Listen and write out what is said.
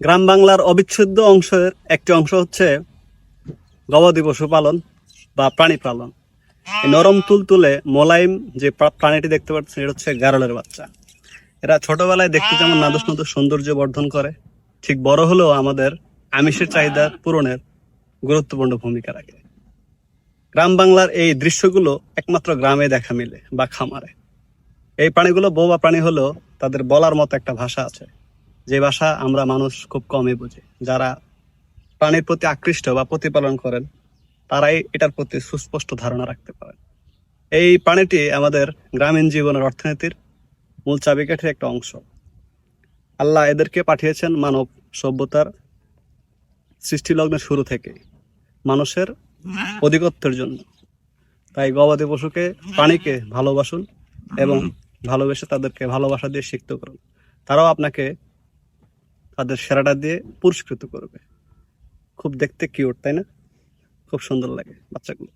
গ্রাম বাংলার অবিচ্ছেদ্য অংশের একটি অংশ হচ্ছে গবাদি পশু পালন বা প্রাণী পালন। নরম তুলতুলে মোলায়েম যে প্রাণীটি দেখতে পাচ্ছেন, এটা হচ্ছে গারলের বাচ্চা। এরা ছোটবেলায় দেখতে যেমন নাদুস নাদুস সৌন্দর্য বর্ধন করে, ঠিক বড় হলেও আমাদের আমিষের চাহিদা পূরণের গুরুত্বপূর্ণ ভূমিকা রাখে। গ্রাম বাংলার এই দৃশ্যগুলো একমাত্র গ্রামে দেখা মিলে বা খামারে। এই প্রাণীগুলো বোবা প্রাণী হলেও তাদের বলার মতো একটা ভাষা আছে। যে ভাষা আমরা মানুষ খুব কমই বুঝি। যারা প্রাণীর প্রতি আকৃষ্ট বা প্রতিপালন করেন, তারাই এটার প্রতি সুস্পষ্ট ধারণা রাখতে পারেন। এই প্রাণীটি আমাদের গ্রামীণ জীবনের অর্থনীতির মূল চাবিকাঠির একটা অংশ। আল্লাহ এদেরকে পাঠিয়েছেন মানব সভ্যতার সৃষ্টিলগ্নের শুরু থেকে মানুষের অধিকত্বের জন্য। তাই গবাদি পশুকে প্রাণীকে ভালোবাসুন এবং ভালোবেসে তাদেরকে ভালোবাসা দিয়ে শিখতে করুন। তারাও আপনাকে তাদের সেরাটা দিয়ে পুরস্কৃত করবে। খুব দেখতে কিউট তাই না? খুব সুন্দর লাগে বাচ্চাগুলো